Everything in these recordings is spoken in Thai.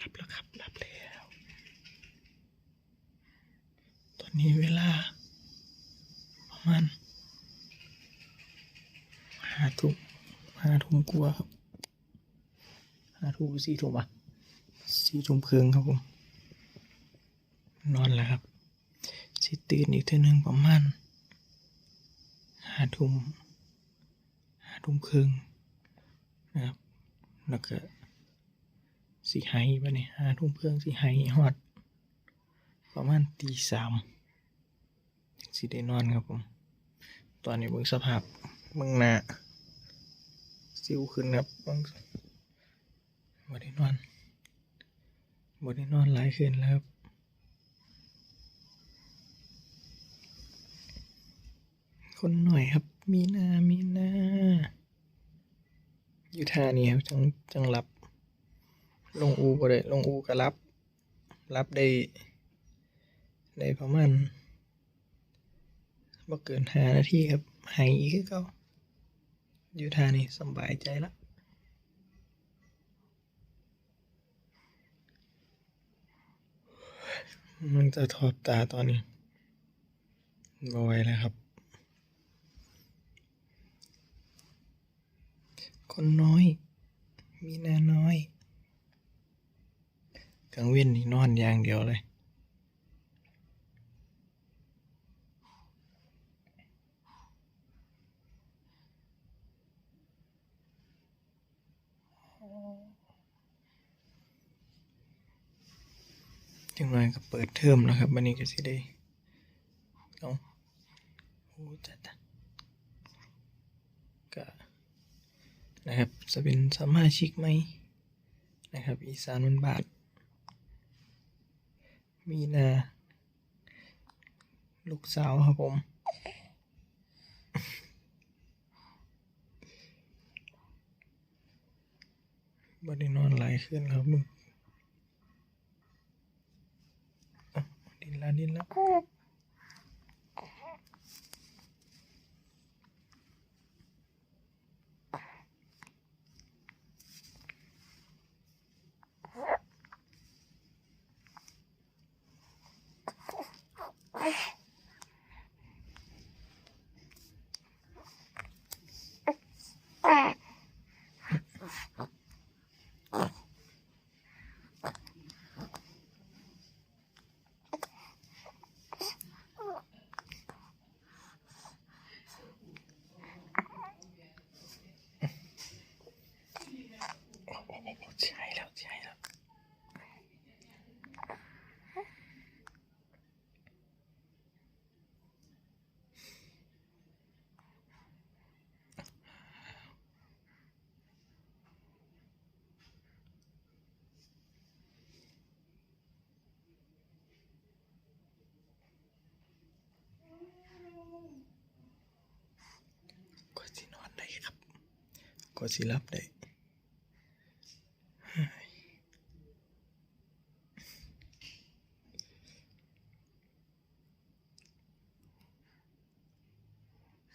รับแล้วครับรับแล้ว ตอนนี้เวลา ประมาณห้าทุ่มห้าทุ่มกว่าครับห้าทุ่มสี่ทุ่มอะสี่ทุ่มครึ่งครับผม นอนแล้วครับสิตื่นอีกเท่านึงประมาณห้าทุ่มห้าทุ่มครึ่งนะครับแล้วก็ สีไห้ปเนี่ยห้าทุ่มครึ่องสีไห้ฮอด ประมาณตีสามสิได้นอนครับผม ตอนนี้เบิ่งสภาพเบิ่งหน้าสิวขึ้นครับเบิ่งบ่ได้นอนบ่ได้นอนหลายคืนแล้วครับคนหน่อยครับ มีนา มีนา อยู่ท่านี้ครับจังจังรับ ลงอูก็ได้ลงอูก็รับ รับได้ ได้ประมาณบ่เกินห้านาทีครับหายอีกก็อยู่ท่านี้สบายใจละมันจะทอดตาตอนนี้บ่ไหวแล้วครับ คนน้อย มีนาน้อย กลางเว้นนี่นอนอย่างเดียวเลยจังไรก็เปิดเทอมแล้วครับวันนี้ก็สิได้เอาโอ้จัดจ้ะก็นะครับจะเป็นสมาชิกไหมนะครับ อีสานมันบาท มีนา ลูกสาวครับผม บันได้นอนหลายคืนแล้วมึงดินละดินละใช่แล้วใช่แล้วก็สินอนได้ครับ ก็สิรับได้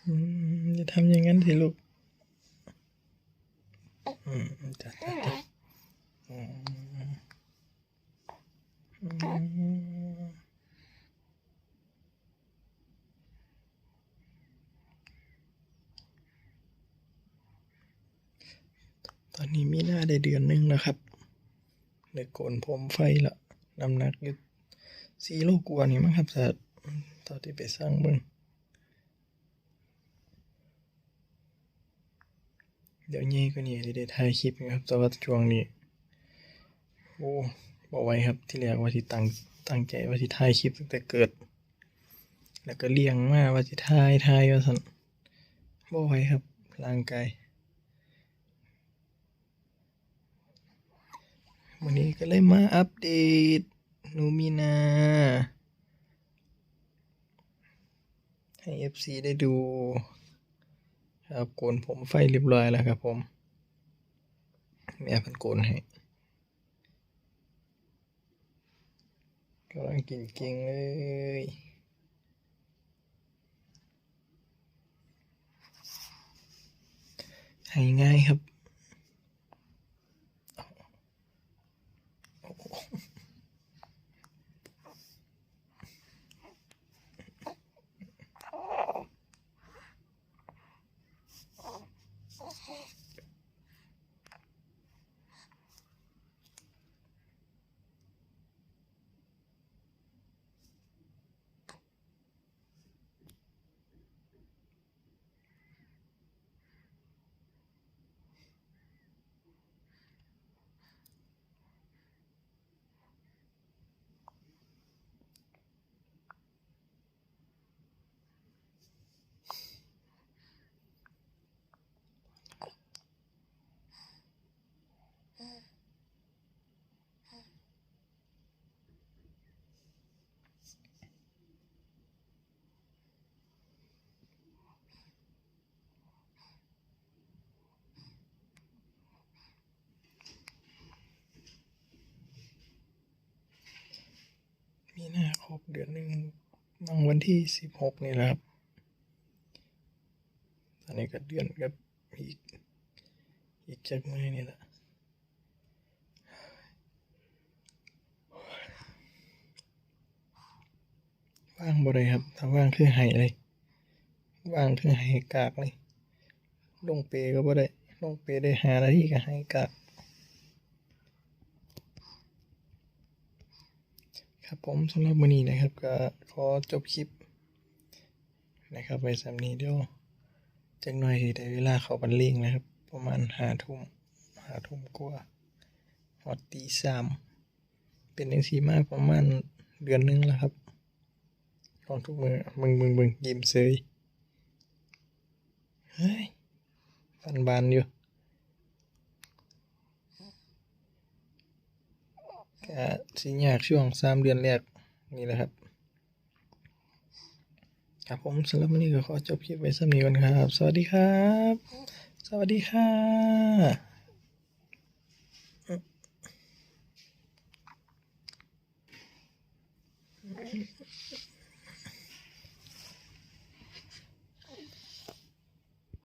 อืมจะทำอย่างนั้นสิลูก อืมจ้ะจ้ะจ้ะอืม ตอนนี้มีหน้าได้เดือนหนึงแล้วครับได้โกนผมไฟละน้ำหนักอยู่สี่โลกว่านี่มั้งครับแต่ตอนที่ไปสร้างเบิ่งเดี๋ยวนี้ก็นี่ได้ถ่ายคลิปนะครับแต่ว่าช่วงนี้ โอ้บอกไว้ครับที่แรกว่าที่ตั้งตั้งใจว่าที่ถ่ายคลิปตั้งแต่เกิด แล้วก็เลี้ยงมาว่าที่ถ่ายถ่ายว่าสันบอกไว้ครับร่างกาย วันนี้ก็เลยมาอัปเดตนูมีนา ให้ FC ได้ดู ครับโกนผมไฟเรียบร้อยแล้วครับผมแม่พันโกนให้กำลังกินเก่งเลยให้ง่ายครับโอ้โห เดือนหนึ่งบางวันที่สิบหกนี่แหละครับ ตอนนี้ก็เดือนกับอีกอีกจากมือนี่แหละว่างบ่ได้ครับ ถ้าว่างคือไห้เลย ว่างคือไห้กากเลย ลงเปก็บ่ได้ ลงเปได้หานาทีก็ไห้กาก ครับผมสำหรับมื้อนี้นะครับก็ขอจบคลิปนะครับไว้สำนี้เดี๋ยวจักหน่อยสิได้เวลาเขาบันเลงนะครับ ประมาณห้าทุ่มห้าทุ่มกว่าฮอดตีสามเป็นจังซี่มากประมาณเดือนหนึงแล้วครับลองทุกมือมึงมึงมึงยิ้มเซยเฮ้ยฟันบานอยู่ ก็สิยากช่วงสามเดือนแรกนี่แหละครับ ครับผมสำหรับวันนี้ก็ขอจบคลิปไว้สำนี้ก่อนครับ สวัสดีครับ สวัสดีค่ะ